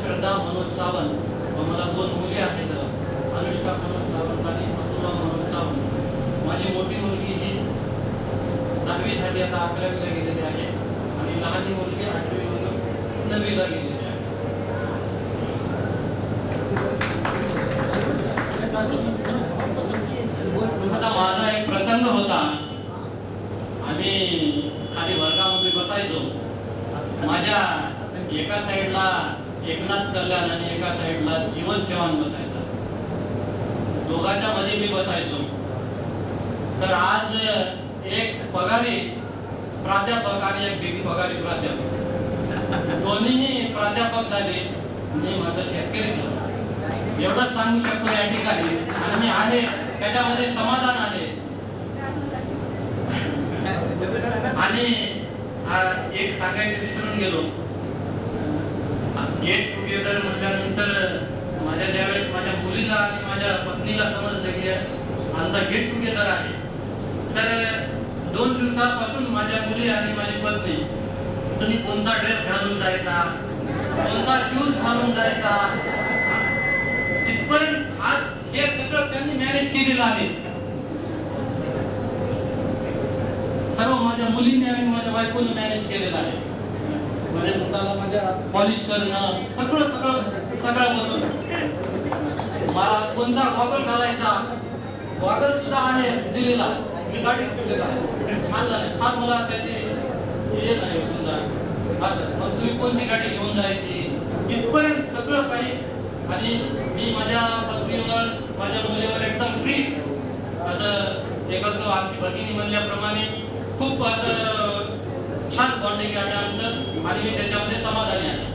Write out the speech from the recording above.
श्रद्धा मनोज सावंत. व मला दोन मुली आहेत अनुष्का मनोज सावंत आणि अपूर्वा मनोज सावंत. माझी मोठी मुलगी ही दहावी झाली आता अकरावीला गेलेली आहे. आणि लहानी मुलगी आठवी नववीला गेलेली आहे. आता माझा एक प्रसंग होता. आम्ही खाली वर्गामध्ये बसायचो. माझ्या एका साईडला एकनाथ कल्याण आणि एका साईडला जीवन चव्हाण बसायचा. दोघांच्या मध्ये मी बसायचो. तर आज एक पगारी प्राध्यापक आणि एक बिग पगारी प्राध्यापक. दोन्हीही प्राध्यापक झाले. मी माझं शेतकरी झालो एवढंच सांगू शकतो या ठिकाणी. आणि मी आहे त्याच्यामध्ये समाधान आहे. आणि एक सांगायचं विसरून गेलो. गेट टुगेदर म्हटल्यानंतर माझ्या ज्यावेळेस माझ्या मुलीला आणि माझ्या पत्नीला समजलं की आमचा गेट टुगेदर आहे. तर दोन दिवसापासून माझ्या मुली आणि माझी पत्नी तुम्ही कोणता ड्रेस घालून जायचा? कोणता शूज घालून जायचा? तिथपर्यंत आज हे सगळं त्यांनी मॅनेज केलेलं आहे. सर्व माझ्या मुलीने आणि माझ्या बायकोने मॅनेज केलेलं आहे. माझ्या मुलाला माझ्या पॉलिश करणं सगळं सगळं सगळं बसून मला कोणता गॉगल घालायचा? गॉगल सुद्धा आहे दिलेला. मी गाडीत ठेवलेला. आहे आणला नाही. फार मला त्याची हे नाही समजा. असं. मग तुम्ही कोणती गाडी घेऊन जायची? इथपर्यंत सगळं काही. आणि मी माझ्या पत्नीवर माझ्या मुलीवर एकदम फ्री असं हे करतो. आमची भगिनी म्हणल्याप्रमाणे खूप असं छान की आता आमचं आणि मी त्याच्यामध्ये समाधानी आहे.